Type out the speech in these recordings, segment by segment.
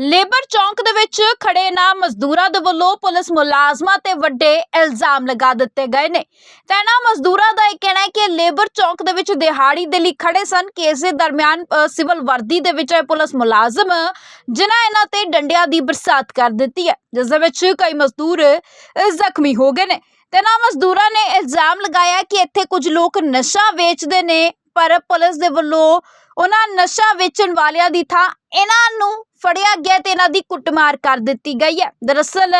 Labour ਚੌਂਕ ਦੇ ਵਿੱਚ ਖੜੇ ਨਾ ਮਜ਼ਦੂਰਾਂ ਦੇ ਵੱਲੋਂ ਪੁਲਿਸ ਮੁਲਾਜ਼ਮਾਂ ਤੇ ਵੱਡੇ ਇਲਜ਼ਾਮ ਲਗਾ ਦਿੱਤੇ ਗਏ ਨੇ। ਤਾਂ ਇਹਨਾਂ ਮਜ਼ਦੂਰਾਂ ਦਾ ਇਹ ਕਹਿਣਾ ਹੈ ਕਿ ਲੇਬਰ ਚੌਂਕ ਦੇ ਵਿੱਚ ਦਿਹਾੜੀ ਦੇ ਲਈ ਖੜੇ ਸਨ। ਕਿ ਇਸੇ ਦਰਮਿਆਨ ਸਿਵਲ ਵਰਦੀ ਦੇ ਵਿੱਚ ਇਹ ਪੁਲਿਸ ਮੁਲਾਜ਼ਮ, ਜਿਨ੍ਹਾਂ ਇਹਨਾਂ ਤੇ ਡੰਡਿਆਂ ਦੀ ਬਰਸਾਤ ਕਰ ਦਿੱਤੀ ਹੈ, ਜਿਸ ਦੇ ਵਿੱਚ ਕਈ ਮਜ਼ਦੂਰ ਜ਼ਖਮੀ ਹੋ ਗਏ ਨੇ। ਤੇ ਇਹਨਾਂ ਮਜ਼ਦੂਰਾਂ ਨੇ ਇਲਜ਼ਾਮ ਲਗਾਇਆ ਕਿ ਇੱਥੇ ਕੁਝ ਲੋਕ ਨਸ਼ਾ ਵੇਚਦੇ ਨੇ, ਪਰ ਪੁਲਿਸ ਦੇ ਵੱਲੋਂ ਉਹਨਾਂ ਨਸ਼ਾ ਵੇਚਣ ਵਾਲਿਆਂ ਦੀ ਥਾਂ ਇਹਨਾਂ ਨੂੰ ਫੜਿਆ ਗਿਆ ਤੇ ਇਹਨਾਂ ਦੀ ਕੁੱਟਮਾਰ ਕਰ ਦਿੱਤੀ ਗਈ ਹੈ। ਦਰਅਸਲ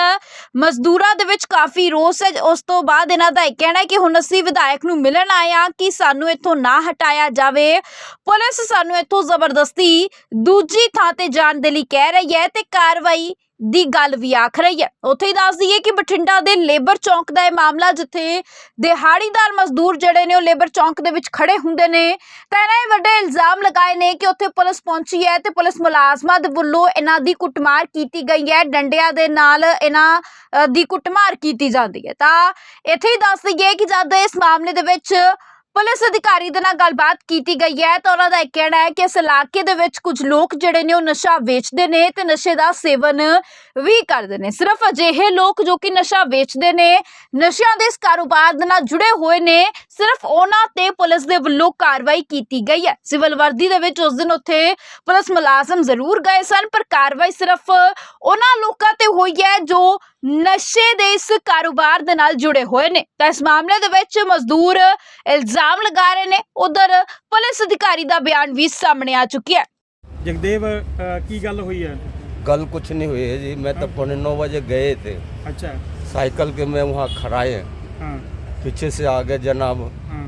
ਮਜ਼ਦੂਰਾਂ ਦੇ ਵਿੱਚ ਕਾਫੀ ਰੋਸ ਹੈ। ਉਸ ਤੋਂ ਬਾਅਦ ਇਹਨਾਂ ਦਾ ਇਹ ਕਹਿਣਾ ਹੈ ਕਿ ਹੁਣ ਅਸੀਂ ਵਿਧਾਇਕ ਨੂੰ ਮਿਲਣ ਆਏ ਹਾਂ ਕਿ ਸਾਨੂੰ ਇੱਥੋਂ ਨਾ ਹਟਾਇਆ ਜਾਵੇ। ਪੁਲਿਸ ਸਾਨੂੰ ਇੱਥੋਂ ਜ਼ਬਰਦਸਤੀ ਦੂਜੀ ਥਾਂ ਤੇ ਜਾਣ ਦੇ ਲਈ ਕਹਿ ਰਹੀ ਹੈ ਤੇ ਕਾਰਵਾਈ ਦੀ ਗੱਲ ਵੀ ਆਖ ਰਹੀ ਹੈ। ਉੱਥੇ ਹੀ ਦੱਸ ਦਈਏ ਕਿ ਬਠਿੰਡਾ ਦੇ ਲੇਬਰ ਚੌਂਕ ਦਾ ਇਹ ਮਾਮਲਾ ਜਿੱਥੇ ਦਿਹਾੜੀਦਾਰ ਮਜ਼ਦੂਰ ਜਿਹੜੇ ਨੇ ਉਹ ਲੇਬਰ ਚੌਂਕ ਦੇ ਵਿੱਚ ਖੜੇ ਹੁੰਦੇ ਨੇ, ਤਾਂ ਇਹਨਾਂ ਨੇ ਵੱਡੇ ਇਲਜ਼ਾਮ ਲਗਾਏ ਨੇ ਕਿ ਉੱਥੇ ਪੁਲਿਸ ਪਹੁੰਚੀ ਹੈ ਤੇ ਪੁਲਿਸ ਮੁਲਾਜ਼ਮਾਂ ਦੇ ਵੱਲੋਂ ਇਹਨਾਂ ਦੀ ਕੁੱਟਮਾਰ ਕੀਤੀ ਗਈ ਹੈ। ਡੰਡਿਆਂ ਦੇ ਨਾਲ ਇਹਨਾਂ ਦੀ ਕੁੱਟਮਾਰ ਕੀਤੀ ਜਾਂਦੀ ਹੈ। ਤਾਂ ਇੱਥੇ ਹੀ ਦੱਸ ਦਈਏ ਕਿ ਜਦ ਇਸ ਮਾਮਲੇ ਦੇ ਵਿੱਚ ਪੁਲਿਸ ਅਧਿਕਾਰੀ ਦੇ ਨਾਲ ਗੱਲਬਾਤ ਕੀਤੀ ਗਈ ਹੈ ਤਾਂ ਉਹਨਾਂ ਦਾ ਇਹ ਕਹਿਣਾ ਹੈ ਕਿ ਇਸ ਇਲਾਕੇ ਦੇ ਵਿੱਚ ਕੁਝ ਲੋਕ ਜਿਹੜੇ ਨੇ ਉਹ ਨਸ਼ਾ ਵੇਚਦੇ ਨੇ ਤੇ ਨਸ਼ੇ ਦਾ ਸੇਵਨ ਵੀ ਕਰਦੇ ਨੇ। ਸਿਰਫ ਅਜਿਹੇ ਲੋਕ ਜੋ ਕਿ ਨਸ਼ਾ ਵੇਚਦੇ ਨੇ, ਨਸ਼ਿਆਂ ਦੇ ਇਸ ਕਾਰੋਬਾਰ ਦੇ ਨਾਲ ਜੁੜੇ ਹੋਏ ਨੇ, ਸਿਰਫ ਉਹਨਾਂ ਤੇ ਪੁਲਿਸ ਦੇ ਵੱਲੋਂ ਕਾਰਵਾਈ ਕੀਤੀ ਗਈ ਹੈ। ਸਿਵਲ ਵਰਦੀ ਦੇ ਵਿੱਚ ਉਸ ਦਿਨ ਉੱਥੇ ਪੁਲਿਸ ਮੁਲਾਜ਼ਮ ਜ਼ਰੂਰ ਗਏ ਸਨ, ਪਰ ਕਾਰਵਾਈ ਸਿਰਫ ਉਹਨਾਂ ਲੋਕਾਂ ਤੇ ਹੋਈ ਹੈ ਜੋ ਨਸ਼ੇ ਦੇ ਇਸ ਕਾਰੋਬਾਰ ਦੇ ਨਾਲ ਜੁੜੇ ਹੋਏ ਨੇ ਤਾਂ ਇਸ ਮਾਮਲੇ ਦੇ ਵਿੱਚ ਮਜ਼ਦੂਰ ਇਲਜ਼ਾਮ ਲਗਾ ਰਹੇ ਨੇ ਉਧਰ ਪੁਲਿਸ ਅਧਿਕਾਰੀ ਦਾ ਬਿਆਨ ਵੀ ਸਾਹਮਣੇ ਆ ਚੁੱਕਿਆ ਹੈ ਜਗਦੇਵ ਅ, ਕੀ ਗੱਲ ਹੋਈ ਹੈ कल कुछ नहीं हुई है जी मैं तो पौने नौ बजे गए थे ਅੱਛਾ साइकिल के में वहाँ खड़ाए ਹਾਂ पीछे से आगे जनाब ਹਾਂ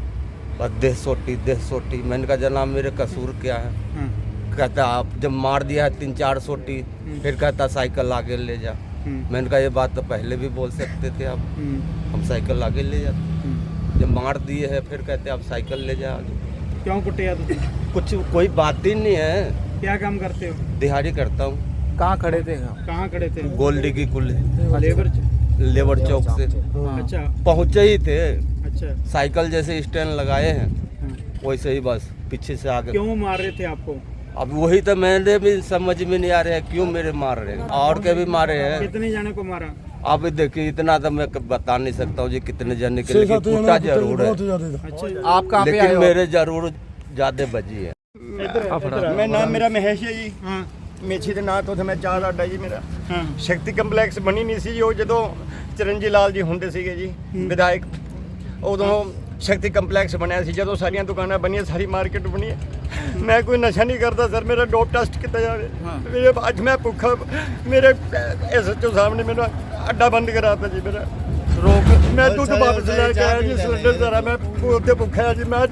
बस देह सोटी देह सोटी मैंने कहा जनाब मेरे कसूर क्या है ਹਾਂ कहता आप जब मार दिया है तीन चार सोटी फिर कहता साइकिल आगे ले जा ਹੂੰ, हम्म। मैंने कहा ये बात तो पहले भी बोल सकते थे आप हम्म। हम साइकिल आगे ले जाते हम्म। जब मार दिए है फिर कहते आप साइकिल ले जाओ क्यों कुटे कुछ कोई बात ही नहीं है। क्या काम करते हो? दिहाड़ी करता हूँ। कहाँ खड़े थे कहाँ खड़े थे? गोल्डी की कुल। अच्छा। लेबर लेबर चौक से। अच्छा। हाँ। पहुँचे ही थे। अच्छा। साइकिल जैसे स्टैंड लगाए हैं। हाँ। वैसे ही बस पीछे से आगे। क्यों मार रहे थे आपको? अब वही तो मैंने भी समझ में नहीं आ रहा है क्यों मेरे मार रहे हैं और के भी मारे हैं कितने जाने को मारा अब देखिए इतना तो मैं क- बता नहीं सकता हूँ जी कितने जने के लेकिन कूटा जरूर है अच्छा आप कहाँ पे आए लेकिन हो मेरे जरूर ज्यादा बजी है ਮੈਂ ਨਾਮ ਮੇਰਾ ਮਹੇਸ਼ ਹੈ ਜੀ हाँ ਮੇਛੀ ਦੇ ਨਾਂ ਤੋਂ ਤੇ ਮੈਂ ਚਾਹ ਦਾ ਅੱਡਾ ਜੀ ਮੇਰਾ हाँ ਸ਼ਕਤੀ ਕੰਪਲੈਕਸ ਬਣੀ ਨਹੀਂ ਸੀ ਉਹ ਜਦੋਂ ਚਰਨਜੀ ਲਾਲ ਜੀ ਹੁੰਦੇ ਸੀਗੇ ਜੀ ਵਿਧਾਇਕ ਉਦੋਂ ਸ਼ਕਤੀ ਕੰਪਲੈਕਸ ਬਣਿਆ ਸੀ ਜਦੋਂ ਸਾਰੀਆਂ ਦੁਕਾਨਾਂ ਬਣੀਆਂ ਸਾਰੀ ਮਾਰਕੀਟ ਬਣੀ ਹੈ। ਮੈਂ ਕੋਈ ਨਸ਼ਾ ਨਹੀਂ ਕਰਦਾ ਸਰ ਮੇਰਾ ਡੋਪ ਟੈਸਟ ਕੀਤਾ ਜਾਵੇ। ਮੇਰੇ ਅੱਜ ਮੈਂ ਭੁੱਖਾ ਮੇਰੇ ਐਸਐਚਓ ਸਾਹਿਬ ਨੇ ਮੈਨੂੰ ਅੱਡਾ ਬੰਦ ਕਰਾਤਾ ਜੀ ਮੇਰਾ। ਰੋਕ ਮੈਂ ਦੁੱਧ ਵਾਪਸ ਲੈ ਕੇ ਆਇਆ ਜੀ ਸਿਲੰਡਰ ਜ਼ਰਾ ਮੈਂ ਉੱਥੇ ਭੁੱਖਾ ਜੀ ਮੈਂ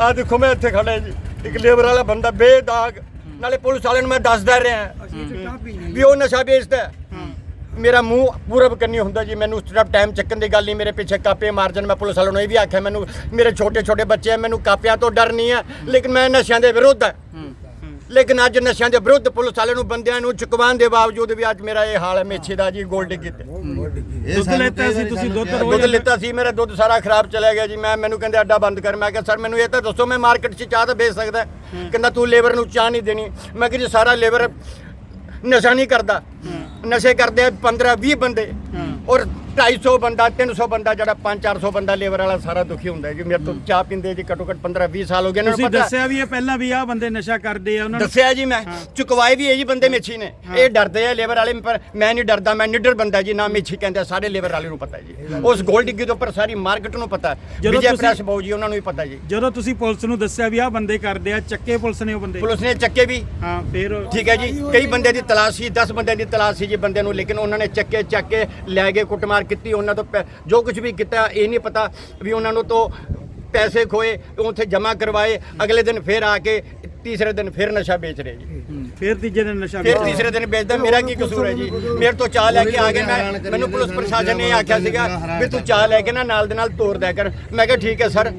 ਆ ਦੇਖੋ ਮੈਂ ਇੱਥੇ ਖੜਾ ਜੀ। ਇੱਕ ਲੇਬਰ ਵਾਲਾ ਬੰਦਾ ਬੇਦਾਗ ਨਾਲੇ ਪੁਲਿਸ ਵਾਲਿਆਂ ਨੂੰ ਮੈਂ ਦੱਸਦਾ ਰਿਹਾ। ਵੀ ਉਹ ਨਸ਼ਾ ਵੇਚਦਾ। ਮੇਰਾ ਮੂੰਹ ਪੂਰਬ ਕਰਨੀ ਹੁੰਦਾ ਜੀ ਮੈਨੂੰ ਉਸ ਤਰ੍ਹਾਂ ਟਾਈਮ ਚੱਕਣ ਦੀ ਗੱਲ ਨਹੀਂ ਮੇਰੇ ਪਿੱਛੇ ਕਾਪੇ ਮਾਰਜਨ ਮੈਂ ਪੁਲਿਸ ਵਾਲਿਆਂ ਨੂੰ ਇਹ ਵੀ ਆਖਿਆ ਮੈਨੂੰ ਮੇਰੇ ਛੋਟੇ ਛੋਟੇ ਬੱਚੇ ਆ ਮੈਨੂੰ ਕਾਪਿਆਂ ਤੋਂ ਡਰ ਨਹੀਂ ਹੈ ਲੇਕਿਨ ਮੈਂ ਨਸ਼ਿਆਂ ਦੇ ਵਿਰੁੱਧ ਹੈ ਲੇਕਿਨ ਅੱਜ ਨਸ਼ਿਆਂ ਦੇ ਵਿਰੁੱਧ ਪੁਲਿਸ ਵਾਲਿਆਂ ਨੂੰ ਬੰਦਿਆਂ ਨੂੰ ਚੁਕਵਾਉਣ ਦੇ ਬਾਵਜੂਦ ਵੀ ਅੱਜ ਮੇਰਾ ਇਹ ਹਾਲ ਹੈ ਮੇਛੇ ਦਾ ਜੀ ਗੋਲਡ ਕੀਤੇ ਦੁੱਧ ਲੈਤਾ ਸੀ ਤੁਸੀਂ ਦੁੱਧ ਦੁੱਧ ਲਿੱਤਾ ਸੀ ਮੇਰਾ ਦੁੱਧ ਸਾਰਾ ਖਰਾਬ ਚਲਾ ਗਿਆ ਜੀ ਮੈਂ ਮੈਨੂੰ ਕਹਿੰਦੇ ਅੱਡਾ ਬੰਦ ਕਰ ਮੈਂ ਕਿਹਾ ਸਰ ਮੈਨੂੰ ਇਹ ਤਾਂ ਦੱਸੋ ਮੈਂ ਮਾਰਕੀਟ 'ਚ ਚਾਹ ਤਾਂ ਵੇਚ ਸਕਦਾ ਕਹਿੰਦਾ ਤੂੰ ਲੇਬਰ ਨੂੰ ਚਾਹ ਨਹੀਂ ਦੇਣੀ। ਮੈਂ ਕਿਹਾ ਜੀ ਸਾਰਾ ਲੇਬਰ ਨਸ਼ਾ ਨਹੀਂ ਕਰਦਾ। ਨਸ਼ੇ ਕਰਦੇ ਆ 15 20 ਬੰਦੇ। ਔਰ 250 ਬੰਦਾ 300 ਬੰਦਾ ਜਿਹੜਾ 5 400 ਬੰਦਾ ਲੇਬਰ ਵਾਲਾ ਸਾਰਾ ਦੁਖੀ ਹੁੰਦਾ ਜੀ। ਮੇਰੇ ਤੋਂ ਚਾਹ ਪੀਂਦੇ ਜੀ ਘੱਟੋ ਘੱਟ 15 20 ਸਾਲ ਹੋ ਗਏ ਇਹਨਾਂ ਤੁਸੀਂ ਨੂੰ ਪਤਾ ਦੱਸਿਆ ਵੀ ਇਹ ਪਹਿਲਾਂ ਵੀ ਆ ਬੰਦੇ ਨਸ਼ਾ ਕਰਦੇ ਆ ਉਹਨਾਂ ਨੂੰ ਦੱਸਿਆ ਜੀ ਮੈਂ। ਚੁਕਵਾਏ ਵੀ ਇਹ ਜੀ ਬੰਦੇ ਮੇਛੀ ਨੇ। ਇਹ ਡਰਦੇ ਆ ਲੇਬਰ ਵਾਲੇ ਪਰ ਮੈਂ ਨਹੀਂ ਡਰਦਾ ਮੈਂ ਨਿਡਰ ਬੰਦਾ ਜੀ ਨਾ ਮੇਛੀ ਕਹਿੰਦੇ ਸਾਰੇ ਲੇਬਰ ਵਾਲੇ ਨੂੰ ਪਤਾ ਜੀ। ਉਸ ਗੋਲਡ ਡਿੱਗੀ ਦੇ ਉੱਪਰ ਸਾਰੀ ਮਾਰਕੀਟ ਨੂੰ ਪਤਾ। ਵਿਜੇ ਤੁਸੀਂ- ਪ੍ਰੈਸ ਬਾਊ ਜੀ ਉਹਨਾਂ ਨੂੰ ਵੀ ਪਤਾ ਜੀ। ਜਦੋਂ ਤੁਸੀਂ ਪੁਲਿਸ ਨੂੰ ਦੱਸਿਆ ਵੀ ਆ ਬੰਦੇ ਕਰਦੇ ਆ ਚੱਕੇ ਪੁਲਿਸ ਨੇ ਉਹ ਬੰਦੇ? ਪੁਲਿਸ ਨੇ ਚੱਕੇ ਵੀ। ਹਾਂ ਫਿਰ ਠੀਕ ਹੈ ਜੀ। ਕਈ ਬੰਦੇ ਦੀ ਤਲਾਸ਼ ਸੀ 10 ਬੰਦਿਆਂ ਦੀ ਤਲਾਸ਼ ਸੀ ਜੀ ਬੰਦੇ ਨੂੰ ਲੇਕਿਨ ਉਹਨਾਂ ਨੇ ਚੱਕੇ ਚੱਕ ਲੈ ਗਏ ਕੁੱਟਮਾਰ ਕੀਤੀ ਉਹਨਾਂ ਤੋਂ ਪੈ- ਜੋ ਕੁਝ ਵੀ ਕੀਤਾ ਇਹ ਨਹੀਂ ਪਤਾ ਵੀ ਉਹਨਾਂ ਨੂੰ ਤੋਂ ਪੈਸੇ ਖੋਏ ਉੱਥੇ ਜਮ੍ਹਾਂ ਕਰਵਾਏ ਅਗਲੇ ਦਿਨ ਫਿਰ ਆ ਕੇ ਤੀਸਰੇ ਦਿਨ ਫਿਰ ਨਸ਼ਾ ਵੇਚ ਰਹੇ ਜੀ। ਫਿਰ ਤੀਜੇ ਦਿਨ ਨਸ਼ਾ ਫਿਰ। ਤੀਸਰੇ ਦਿਨ ਵੇਚਦਾ ਮੇਰਾ ਕੀ ਕਸੂਰ ਹੈ ਜੀ? ਮੇਰੇ ਤੋਂ ਚਾਹ ਲੈ ਕੇ ਆ ਗਏ ਮੈਂ ਮੈਨੂੰ ਪੁਲਿਸ ਪ੍ਰਸ਼ਾਸਨ ਨੇ ਆਖਿਆ ਸੀਗਾ ਵੀ ਤੂੰ ਚਾਹ ਲੈ ਕੇ ਨਾ ਨਾਲ ਦੇ ਨਾਲ ਤੋੜ ਦਿਆ ਕਰ। ਮੈਂ ਕਿਹਾ ਠੀਕ ਹੈ ਸਰ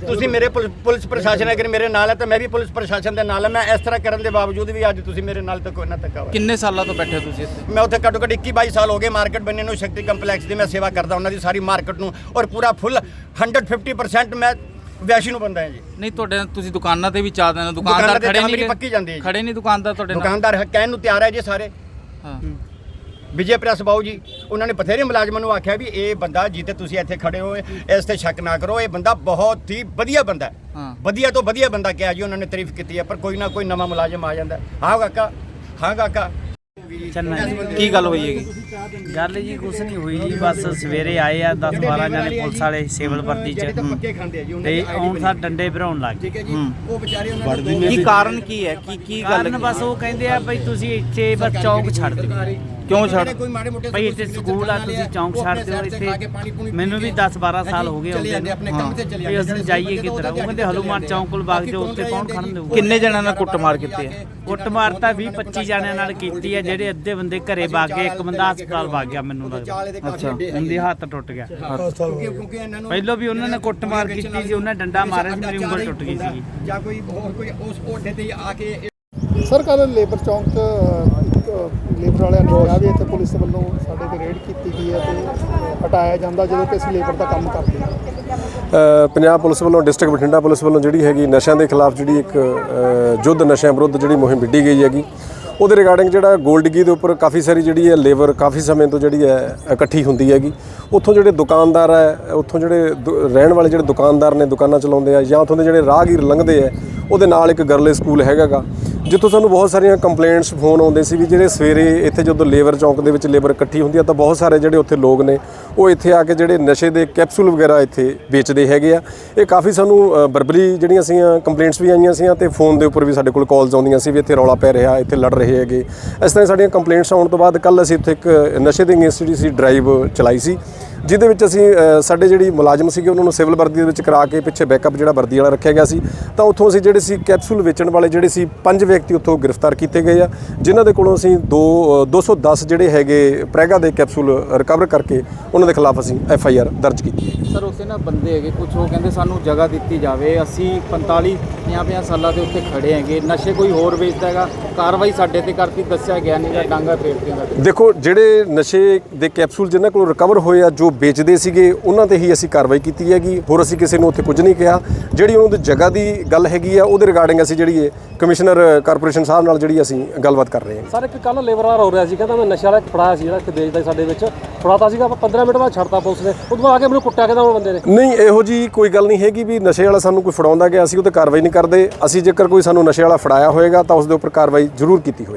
ਤੁਸੀਂ ਮੇਰੇ ਪੁਲਿਸ- ਪੁਲਿਸ ਪ੍ਰਸ਼ਾਸਨ ਅਗਰ ਮੇਰੇ ਨਾਲ ਹੈ ਤਾਂ ਮੈਂ ਵੀ ਪੁਲਿਸ ਪ੍ਰਸ਼ਾਸਨ ਦੇ ਨਾਲ ਹਾਂ। ਮੈਂ ਇਸ ਤਰ੍ਹਾਂ ਕਰਨ ਦੇ ਬਾਵਜੂਦ ਵੀ ਅੱਜ ਤੁਸੀਂ ਮੇਰੇ ਨਾਲ ਤਾਂ ਕੋਈ ਨਾ ਧੱਕਾ ਹੋਇਆ ਕਿੰਨੇ ਸਾਲਾਂ ਤੋਂ ਬੈਠੇ ਹੋ ਤੁਸੀਂ ਇੱਥੇ? ਮੈਂ ਉੱਥੇ ਘੱਟੋ ਘੱਟ 21 22 ਸਾਲ ਹੋ ਗਏ ਮਾਰਕੀਟ ਬੰਨੇ ਨੂੰ ਸ਼ਕਤੀ ਕੰਪਲੈਕਸ ਦੀ ਮੈਂ ਸੇਵਾ ਕਰਦਾ ਉਹਨਾਂ ਦੀ ਸਾਰੀ ਮਾਰਕੀਟ ਨੂੰ। ਔਰ ਪੂਰਾ ਫੁੱਲ 150% ਮੈਂ ਵੈਸ਼ੀ ਨੂੰ ਬੰਦਾ ਹਾਂ ਜੀ। ਨਹੀਂ ਤੁਹਾਡੇ ਤੁਸੀਂ ਦੁਕਾਨਾਂ ਤੇ ਵੀ ਚਾਹ ਦੇਣਾ ਦੁਕਾਨਾਂ ਦੁਕਾਨਦਾਰ ਤੇ ਖੜੇ ਨਹੀਂ ਮੇਰੀ? ਪੱਕੀ ਜਾਂਦੀ ਹੈ ਜੀ। ਖੜੇ ਨਹੀਂ ਦੁਕਾਨਦਾਰ ਤੁਹਾਡੇ ਨਾਲ? ਦੁਕਾਨਦਾਰ ਕਹਿਣ ਨੂੰ ਤਿਆਰ ਹੈ ਜੀ ਸਾਰੇ। ਹਾਂ। ਵਿਜੇ ਪ੍ਰੈਸ ਬਾਊ ਜੀ ਉਹਨਾਂ ਨੇ ਬਥੇਰੇ ਮੁਲਾਜ਼ਮਾਂ ਨੂੰ ਆਖਿਆ ਵੀ ਇਹ ਬੰਦਾ ਜਿੱਤੇ ਤੁਸੀਂ ਇੱਥੇ ਖੜੇ ਹੋ ਇਸ ਤੇ ਸ਼ੱਕ ਨਾ ਕਰੋ ਇਹ ਬੰਦਾ ਬਹੁਤ ਹੀ ਵਧੀਆ ਬੰਦਾ ਹੈ। ਵਧੀਆ ਤੋਂ ਵਧੀਆ ਬੰਦਾ ਕਿਹਾ ਜੀ ਉਹਨਾਂ ਨੇ ਤਾਰੀਫ ਕੀਤੀ ਹੈ ਪਰ ਕੋਈ ਨਾ ਕੋਈ ਨਵਾਂ ਮੁਲਾਜ਼ਮ ਆ ਜਾਂਦਾ ਹੈ। ਕਾਕਾ ਹਾਂ ਕਾਕਾ। ਕੀ ਗੱਲ ਹੋਈ ਹੈਗੀ? ਗੱਲ ਜੀ ਕੁਛ ਨਹੀਂ ਹੋਈ ਜੀ ਬਸ ਸਵੇਰੇ ਆਏ ਆ 10 12 ਜਣੇ ਪੁਲਿਸ ਵਾਲੇ ਸਿਵਲ ਵਰਦੀ ਚ ਤੇ ਆਉਣ ਸਾਰ ਡੰਡੇ ਭਰਾਉਣ ਲੱਗ ਗਏ। ਠੀਕ ਹੈ ਜੀ ਉਹ ਵਿਚਾਰੇ ਉਹਨਾਂ ਨੂੰ ਕੀ ਕਾਰਨ ਕੀ ਹੈ? ਕੀ ਕੀ ਗੱਲ ਕਾਰਨ ਬਸ ਉਹ ਕਹਿੰਦੇ ਆ ਬਈ ਤੁਸੀਂ ਇੱਥੇ ਬਸ ਚੌਂਕ ਛੱਡ ਦਿਓ। ਕਿਉਂ ਛੱਡ ਕੋਈ ਮਾੜੇ ਮੋਟੇ ਬਈ ਇੱਥੇ ਸਕੂਲ ਆ ਤੁਸੀਂ ਚੌਂਕ ਛੱਡ ਦਿਓ ਇੱਥੇ। ਮੈਨੂੰ ਵੀ 10 12 ਸਾਲ ਹੋ ਗਏ ਆਉਂਦੇ ਆਪਣੇ ਕੰਮ ਤੇ ਚਲੇ ਅਸੀਂ ਜਾਈਏ ਕਿੱਧਰ ਉਹ ਕਹਿੰਦੇ ਹਲੂਮਾਨ ਚੌਂਕ ਕੋਲ ਬਾਗ ਜਾਓ ਉੱਥੇ ਕੌਣ ਖੜਨ ਦੇਊਗਾ? ਕਿੰਨੇ ਜਣਾਂ ਨਾਲ ਕੁੱਟਮਾਰ ਕੀਤੀ ਹੈ। ਕੁੱਟਮਾਰ ਤਾਂ 20 25 ਜਣਿਆਂ ਨਾਲ ਕੀਤੀ ਹੈ ਜਿਹੜੇ ਅੱਧੇ ਬੰਦੇ ਘਰੇ ਵਗ ਗਏ ਇੱਕ ਬੰਦਾ ਹਸਪਤਾਲ ਵਗ ਗਿਆ ਮੈਨੂੰ ਲੱਗਦਾ। ਅੱਡੇ ਉਹਦੇ ਹੱਥ ਟੁੱਟ ਗਿਆ। ਪਹਿਲਾਂ ਵੀ ਉਹਨਾਂ ਨੇ ਕੁੱਟਮਾਰ ਕੀਤੀ ਸੀ ਉਹਨਾਂ ਡੰਡਾ ਮਾਰਿਆ ਸੀ ਮੇਰੀ ਉਂਗਲ ਟੁੱਟ ਗਈ। ਸੀ ਜਾਂ ਕੋਈ ਹੋਰ ਕੋਈ ਉਸ ਓਡੇ ਤੇ ਆ ਕੇ ਸਰ ਲੇਬਰ ਚੌਂਕ ਲੇਬਰ ਵਾਲਿਆਂ ਨੇ ਕਿਹਾ ਵੀ ਇੱਥੇ ਪੁਲਿਸ ਵੱਲੋਂ ਸਾਡੇ ਤੇ ਰੇਡ ਕੀਤੀ ਗਈ ਹੈ ਤੇ ਹਟਾਇਆ ਜਾਂਦਾ ਜਦੋਂ ਕਿ ਅਸੀਂ ਲੇਬਰ ਦਾ ਕੰਮ ਕਰਦੇ ਹਾਂ। ਅ, ਪੰਜਾਬ ਪੁਲਿਸ ਵੱਲੋਂ ਡਿਸਟ੍ਰਿਕਟ ਬਠਿੰਡਾ ਪੁਲਿਸ ਵੱਲੋਂ ਜਿਹੜੀ ਹੈਗੀ ਨਸ਼ਿਆਂ ਦੇ ਖਿਲਾਫ ਜਿਹੜੀ ਇੱਕ ਅ, ਯੁੱਧ ਨਸ਼ਿਆਂ ਵਿਰੁੱਧ ਜਿਹੜੀ ਮੁਹਿੰਮ ਵਿੱਢੀ ਗਈ ਹੈਗੀ ਉਹਦੇ ਰਿਗਾਰਡਿੰਗ ਜਿਹੜਾ ਗੋਲਡਗੀ ਦੇ ਉੱਪਰ ਕਾਫੀ ਸਾਰੀ ਜਿਹੜੀ ਹੈ ਲੇਬਰ ਕਾਫੀ ਸਮੇਂ ਤੋਂ ਜਿਹੜੀ ਹੈ ਇਕੱਠੀ ਹੁੰਦੀ ਹੈਗੀ। ਉੱਥੋਂ ਜਿਹੜੇ ਦੁਕਾਨਦਾਰ ਹੈ ਉੱਥੋਂ ਜਿਹੜੇ ਦੁ- ਰਹਿਣ ਵਾਲੇ ਜਿਹੜੇ ਦੁਕਾਨਦਾਰ ਨੇ ਦੁਕਾਨਾਂ ਚਲਾਉਂਦੇ ਆ ਜਾਂ ਉੱਥੋਂ ਦੇ ਜਿਹੜੇ ਰਾਹਗੀਰ ਲੰਘਦੇ ਆ ਉਹਦੇ ਨਾਲ ਇੱਕ ਗਰਲੇ ਸਕੂਲ ਹੈਗਾਗਾ, ਜਿੱਥੋਂ ਸਾਨੂੰ ਬਹੁਤ ਸਾਰੀਆਂ ਕੰਪਲੇਂਟਸ ਫੋਨ ਆਉਂਦੇ ਸੀ ਵੀ ਜਿਹੜੇ ਸਵੇਰੇ ਇੱਥੇ ਜਦੋਂ ਲੇਬਰ ਚੌਂਕ ਦੇ ਵਿੱਚ ਲੇਬਰ ਇਕੱਠੀ ਹੁੰਦੀ ਆ, ਤਾਂ ਬਹੁਤ ਸਾਰੇ ਜਿਹੜੇ ਉੱਥੇ ਲੋਕ ਨੇ, ਉਹ ਇੱਥੇ ਆ ਕੇ ਜਿਹੜੇ ਨਸ਼ੇ ਦੇ ਕੈਪਸੂਲ ਵਗੈਰਾ ਇੱਥੇ ਵੇਚਦੇ ਹੈਗੇ ਆ। ਇਹ ਕਾਫੀ ਸਾਨੂੰ ਬਰਬਰੀ ਜਿਹੜੀਆਂ ਸੀਆਂ ਕੰਪਲੇਂਟਸ ਵੀ ਆਈਆਂ ਸੀ ਤੇ ਫੋਨ ਦੇ ਉੱਪਰ ਵੀ ਸਾਡੇ ਕੋਲ ਕਾਲਸ ਆਉਂਦੀਆਂ ਸੀ ਵੀ ਇੱਥੇ ਰੌਲਾ ਪੈ ਰਿਹਾ, ਇੱਥੇ ਲੜ ਰਹੇ ਹੈਗੇ। ਇਸ ਤਰ੍ਹਾਂ ਸਾਡੀਆਂ ਕੰਪਲੇਂਟਸ ਆਉਣ ਤੋਂ ਬਾਅਦ ਕੱਲ ਅਸੀਂ ਇੱਥੇ ਇੱਕ ਨਸ਼ੇ ਦੇ ਅਗੇਂਸਟ ਜਿਹੜੀ ਸੀ ਡਰਾਈਵ ਚਲਾਈ ਸੀ। ਜਿਹਦੇ ਵਿੱਚ ਅਸੀਂ ਸਾਡੇ ਜਿਹੜੀ ਮੁਲਾਜ਼ਮ ਸੀਗੇ ਉਹਨਾਂ ਨੂੰ ਸਿਵਲ ਵਰਦੀ ਦੇ ਵਿੱਚ ਕਰਾ ਕੇ ਪਿੱਛੇ ਬੈਕਅਪ ਜਿਹੜਾ ਵਰਦੀ ਵਾਲਾ ਰੱਖਿਆ ਗਿਆ ਸੀ। ਤਾਂ ਉੱਥੋਂ ਅਸੀਂ ਜਿਹੜੇ ਸੀ ਕੈਪਸੂਲ ਵੇਚਣ ਵਾਲੇ ਜਿਹੜੇ ਸੀ ਪੰਜ ਵਿਅਕਤੀ ਉੱਥੋਂ ਗ੍ਰਿਫਤਾਰ ਕੀਤੇ ਗਏ ਆ ਜਿਨ੍ਹਾਂ ਦੇ ਕੋਲੋਂ ਅਸੀਂ ਦੋ ਅ, 210 ਜਿਹੜੇ ਹੈਗੇ ਪ੍ਰੈਗਾ ਦੇ ਕੈਪਸੂਲ ਰਿਕਵਰ ਕਰਕੇ ਉਹਨਾਂ ਦੇ ਖਿਲਾਫ ਅਸੀਂ ਐਫ ਆਈ ਆਰ ਦਰਜ ਕੀਤੀ। ਹੈ ਸਰ ਉੱਥੇ ਨਾ ਬੰਦੇ ਹੈਗੇ ਕੁਝ ਉਹ ਕਹਿੰਦੇ ਸਾਨੂੰ ਜਗ੍ਹਾ ਦਿੱਤੀ ਜਾਵੇ। ਅਸੀਂ 45 50 50 ਸਾਲਾਂ ਦੇ ਉੱਤੇ ਖੜੇ ਹੈਗੇ। ਨਸ਼ੇ ਕੋਈ ਹੋਰ ਵੇਚਦਾ ਹੈਗਾ। ਕਾਰਵਾਈ ਸਾਡੇ ਤੇ ਕਰਤੀ ਦੱਸਿਆ ਗਿਆ ਨਹੀਂ ਜਾਂ ਡਾਂਗਾ ਫੇਰਦੇ ਦਾ। ਦੇਖੋ ਜਿਹੜੇ ਨਸ਼ੇ ਦੇ ਕੈਪਸੂਲ ਜਿਨ੍ਹਾਂ ਕੋਲੋਂ ਰਿਕਵਰ ਹੋਏ ਆ ਜੋ ਵੇਚਦੇ ਸੀਗੇ ਉਹਨਾਂ ਤੇ ਹੀ ਅਸੀਂ ਕਾਰਵਾਈ ਕੀਤੀ ਹੈਗੀ। ਹੋਰ ਅਸੀਂ ਕਿਸੇ ਨੂੰ ਉੱਥੇ ਕੁਝ ਨਹੀਂ ਕਿਹਾ। ਜਿਹੜੀ ਉਹਨਾਂ ਦੀ ਜਗ੍ਹਾ ਦੀ ਗੱਲ ਹੈਗੀ ਆ ਉਹਦੇ ਰਿਗਾਰਡਿੰਗ ਅਸੀਂ ਜਿਹੜੀ ਹੈ ਕਮਿਸ਼ਨਰ ਕਾਰਪੋਰੇਸ਼ਨ ਸਾਹਿਬ ਨਾਲ ਜਿਹੜੀ ਅਸੀਂ ਗੱਲਬਾਤ ਕਰ ਰਹੇ ਹਾਂ। ਸਰ ਇੱਕ ਕੱਲ ਲੇਬਰਦਾਰ ਹੋ ਰਿਹਾ ਸੀ ਕਹਿੰਦਾ ਮੈਂ ਨਸ਼ਾ ਵਾਲਾ ਫੜਾਇਆ ਸੀ ਜਿਹੜਾ ਇੱਕ ਵੇਚਦਾ ਸਾਡੇ ਵਿੱਚ ਫੜਾਤਾ ਸੀਗਾ। ਆਪਾਂ 15 ਮਿੰਟ ਬਾਅਦ ਛੱਡਤਾ ਪੁਲਿਸ ਨੇ। ਉਦੋਂ ਆ ਕੇ ਮੈਨੂੰ ਕੁੱਟਿਆ ਕਹਿੰਦਾ ਉਹ ਬੰਦੇ ਨੇ। ਨਹੀਂ ਇਹੋ ਜੀ ਕੋਈ ਗੱਲ ਨਹੀਂ ਹੈਗੀ ਵੀ ਨਸ਼ੇ ਵਾਲਾ ਸਾਨੂੰ ਕੋਈ ਫੜਾਉਂਦਾ ਗਿਆ ਅਸੀਂ ਉਹ ਤੇ ਕਾਰਵਾਈ ਨਹੀਂ ਕਰਦੇ। ਅਸੀਂ ਜੇਕਰ ਕੋਈ ਸਾਨੂੰ ਨਸ਼ੇ ਵਾਲਾ ਫੜਾਇਆ ਹੋਏਗਾ ਤਾਂ ਉਸ ਦੇ ਉੱਪਰ ਕਾਰਵਾਈ ਜ਼ਰੂਰ ਕੀਤੀ ਹੋਏਗੀ।